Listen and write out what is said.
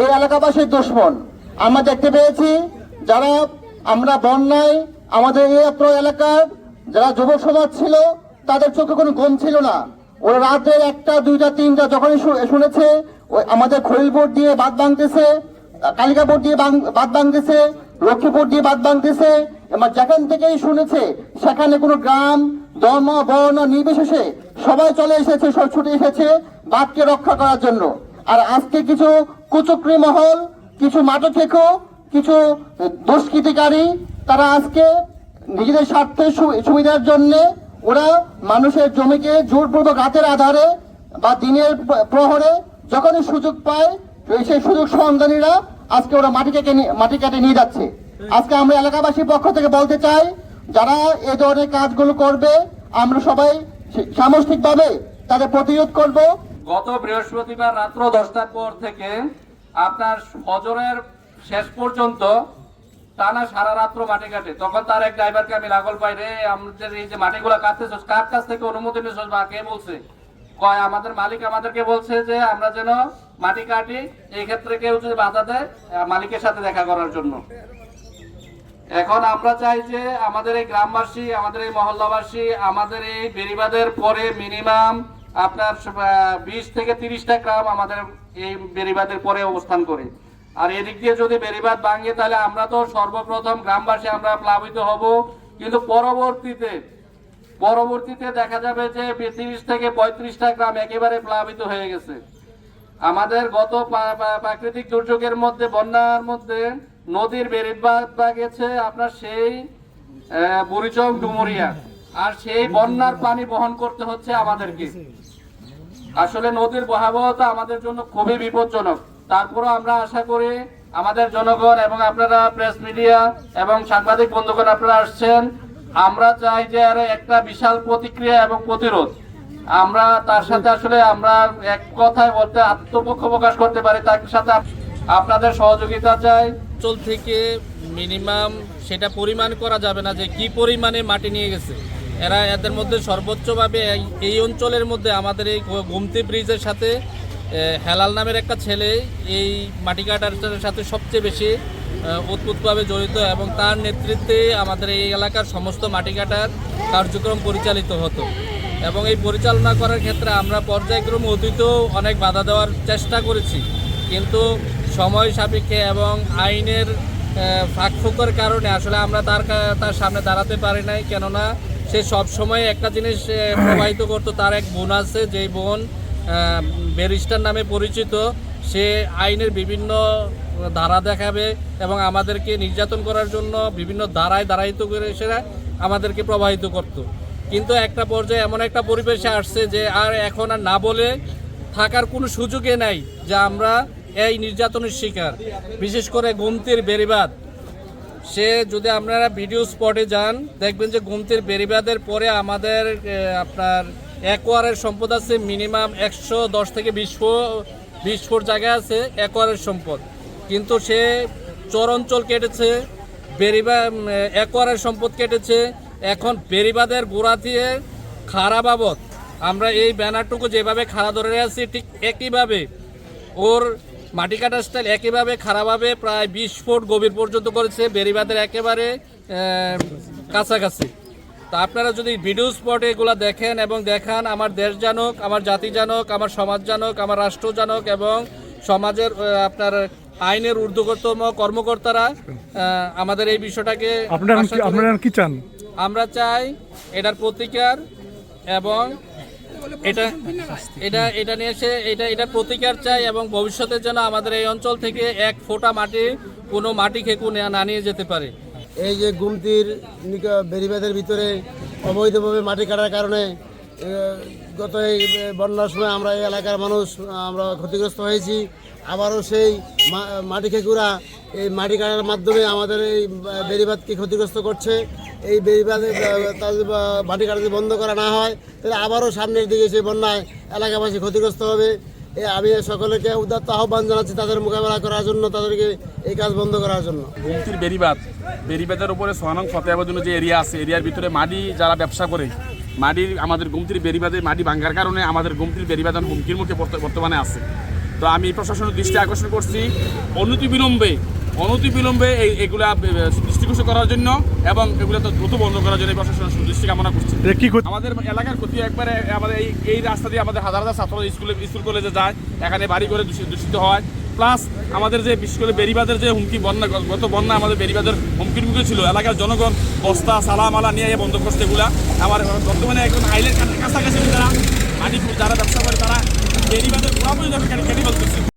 এই এলাকাবাসীর দুশ্মন। আমরা দেখতে পেয়েছি যারা আমরা বন্যায় আমাদের এই এলাকার যারা যুবক সমাজ ছিল, তাদের চোখে কোনো ঘুম ছিল না। ওরা রাতের একটা, দুইটা, তিনটা যখনই শুনেছে আমাদের খলিলপুর দিয়ে বাদ ভাঙতেছে কালিকাপুর দিয়ে বাদ ভাঙতেছে লক্ষ্মীপুর দিয়ে বাদ ভাঙতেছে, এবার যেখান থেকেই শুনেছে, সেখানে কোনো গ্রাম, ধর্ম, বর্ণ নির্বিশেষে সবাই চলে এসেছে, সব ছুটে এসেছে বাদকে রক্ষা করার জন্য। আর আজকে কিছু কুচক্রি মহল, কিছু মাটো থেকো কিছু দুষ্কৃতিকারী তারা আজকে নিজেদের স্বার্থের সুবিধার জন্য ওরা মানুষের জমিকে জোরপূর্বক রাতের আধারে বা দিনের প্রহরে যখনই সুযোগ পায় সেই সুযোগ সন্ধানীরা আজকে ওরা মাটি কেটে মাটি কেটে নিয়ে যাচ্ছে। আজকে আমরা এলাকাবাসীর পক্ষ থেকে বলতে চাই, যারা এ ধরনের কাজগুলো করবে, আমরা সবাই সামষ্টিকভাবে তাদের প্রতিরোধ করব। গত বৃহস্পতিবার রাত্র দশটার পর থেকে আপনার ফজরের শেষ পর্যন্ত টানা সারা রাত্র মাটি কাটে তখন তার এক ড্রাইভারকে আমি লাগল পাই রে, আমাদের এই যে কার কাছ থেকে অনুমতি নিয়েছ বা কে বলছে? কয়, আমাদের মালিক আমাদেরকে বলছে যে আমরা যেন মাটি কাটি, এই ক্ষেত্রে কেউ যদি বাধা দেয় মালিকের সাথে দেখা করার জন্য। এখন আমরা চাই যে আমাদের এই গ্রামবাসী, আমাদের এই মহল্লাবাসী, আমাদের এই বেরিবাদের পরে মিনিমাম আপনার বিশ থেকে তিরিশটা গ্রাম আমাদের এই বেরিবাদের পরে অবস্থান করে। আর এদিক দিয়ে যদি বেরিবাদ ভাঙে, তাহলে আমরা তো সর্বপ্রথম গ্রামবাসী আমরা প্লাবিত হব। কিন্তু পরবর্তীতে পরবর্তীতে দেখা যাবে যে তিরিশ থেকে পঁয়ত্রিশটা গ্রাম একেবারে প্লাবিত হয়ে গেছে। আমাদের গত প্রাকৃতিক দুর্যোগের মধ্যে, বন্যার মধ্যে নদীর বেড়িবাদ গেছে আপনার সেই বুড়িচং ডুমুরিয়া। আর সেই বন্যার পানি বহন করতে হচ্ছে আমাদেরকে। আসলে নদীর ভয়াবহতা আমাদের জন্য খুবই বিপজ্জনক। তারপরও আমরা আশা করি আমাদের জনগণ এবং আপনারা প্রেস মিডিয়া এবং সাংবাদিক বন্ধুগণ আপনারা আসছেন, আমরা চাই যে আরও একটা বিশাল প্রতিক্রিয়া এবং প্রতিরোধ। আমরা তার সাথে আসলে আমরা এক কথায় বলতে আত্মপক্ষ প্রকাশ করতে পারি, তার সাথে আপনাদের সহযোগিতা চাই। অঞ্চল থেকে মিনিমাম সেটা পরিমাণ করা যাবে না যে কি পরিমাণে মাটি নিয়ে গেছে। এরা এদের মধ্যে সর্বোচ্চভাবে এই- অঞ্চলের মধ্যে আমাদের এই গোমতি ব্রিজের সাথে হেলাল নামের একটা ছেলে এই মাটি কাটার সাথে সবচেয়ে বেশি এ, জড়িত এবং তার নেতৃত্বে আমাদের এই এলাকার সমস্ত মাটি কাটার কার্যক্রম পরিচালিত হতো। এবং এই পরিচালনা করার ক্ষেত্রে আমরা পর্যায়ক্রমে অতীতেও অনেক বাধা দেওয়ার চেষ্টা করেছি। কিন্তু সময় সাপেক্ষে এবং আইনের ফাঁকফোকর কারণে আসলে আমরা তার তার সামনে দাঁড়াতে পারি নাই। কেননা সে সব সময় একটা জিনিস প্রবাহিত করতো তার এক বোন আছে যেই বোন ব্যারিস্টার নামে পরিচিত, সে আইনের বিভিন্ন ধারা দেখাবে এবং আমাদেরকে নির্যাতন করার জন্য বিভিন্ন ধারায় দাঁড়ায়িত করে সে আমাদেরকে প্রবাহিত করতো। কিন্তু একটা পর্যায়ে এমন একটা পরিবেশে আসছে যে আর এখন আর না বলে থাকার কোনো সুযোগে নাই যে আমরা এই নির্যাতনের শিকার। বিশেষ করে গুমতির বেরিবাদ সে যদি আপনারা ভিডিও স্পটে যান, দেখবেন যে গুমতির বেরিবাদের পরে আমাদের আপনার একোয়ারের সম্পদ আছে মিনিমাম একশো দশ থেকে বিশ বিশ ফুট জায়গা আছে একোয়ারের সম্পদ। কিন্তু সে চর অঞ্চল কেটেছে, বেরিবা একোয়ারের সম্পদ কেটেছে। এখন বেরিবাদের গোড়া দিয়ে খাড়া বাবদ, আমরা এই ব্যানারটুকু যেভাবে খাড়া ধরে আছি, ঠিক একইভাবে ওর মাটি কাটার স্টাইল একইভাবে খারাপভাবে প্রায় বিশ ফুট গভীর পর্যন্ত করেছে, বেরিবাদের একেবারে কাছাকাছি। তা আপনারা যদি ভিডিও স্পটে এগুলো দেখেন এবং দেখান আমার দেশ জানুক আমার জাতি জানুক আমার সমাজ জানুক আমার রাষ্ট্র জানুক এবং সমাজের আপনার আইনের ঊর্ধ্বতম কর্মকর্তারা আমাদের এই বিষয়টাকে আপনারা কি- আপনারা কি চান? আমরা চাই এটার প্রতিকার এবং এটা এটা এটা নিয়ে এসে এটা এটা প্রতিকার চাই এবং ভবিষ্যতের যেন আমাদের এই অঞ্চল থেকে এক ফোঁটা মাটি কোনো মাটি খেকু না নিয়ে যেতে পারে। এই যে গুমতির বেড়িবাঁধের ভিতরে অবৈধভাবে মাটি কাটার কারণে গত এই বন্যার সময় আমরা এই এলাকার মানুষ, আমরা ক্ষতিগ্রস্ত হয়েছি। আবারও সেই মাটি খেকুরা এই মাটি কাটার মাধ্যমে আমাদের এই বেড়িবাদকে ক্ষতিগ্রস্ত করছে। এই বেড়িবাদ তাদের মাটি কাটা যদি বন্ধ করা না হয়, তাহলে আবারও সামনের দিকে সেই বন্যায় এলাকাবাসী ক্ষতিগ্রস্ত হবে। আমি সকলকে উদাত্ত আহ্বান জানাচ্ছি তাদের মোকাবেলা করার জন্য, তাদেরকে এই কাজ বন্ধ করার জন্য। গুমতির বেরিবাদ বেরিবাদের উপরে সোহানং জন্য যে এরিয়া আছে, এরিয়ার ভিতরে মাটি যারা ব্যবসা করে, মাটির, আমাদের গুমতির বেরিবাদে মাটি ভাঙ্গার কারণে আমাদের গুমতির বেরিবাদন হুমকির মুখে বর্তমানে আছে। তো আমি প্রশাসনের দৃষ্টি আকর্ষণ করছি। অনতি বিলম্বে অনতি বিলম্বে এই এগুলা দৃষ্টিগোচর করার জন্য এবং এগুলো তো দ্রুত বন্ধ করার জন্য এই প্রশাসনের দৃষ্টি কামনা করছি আমাদের এলাকার ক্ষতি একবারে আমাদের এই এই রাস্তা দিয়ে আমাদের হাজার হাজার ছাত্র স্কুলে স্কুল কলেজে যায় এখানে বাড়ি করে দূষি- দূষিত হয়। প্লাস আমাদের যে বিশেষ করে বেরিবাদের যে হুমকি বন্যা গত বন্যা আমাদের বেরিবাদের হুমকির মুখে ছিল। এলাকার জনগণ বস্তা সালা মালা নিয়ে বন্ধ করছে এগুলা। আমার বর্তমানে একজন আইলের কাছাকাছি যারা মাটি যারা ব্যবসা করে তারা বেরিবাদের পুরাপুরি কেটে ফেলতেছে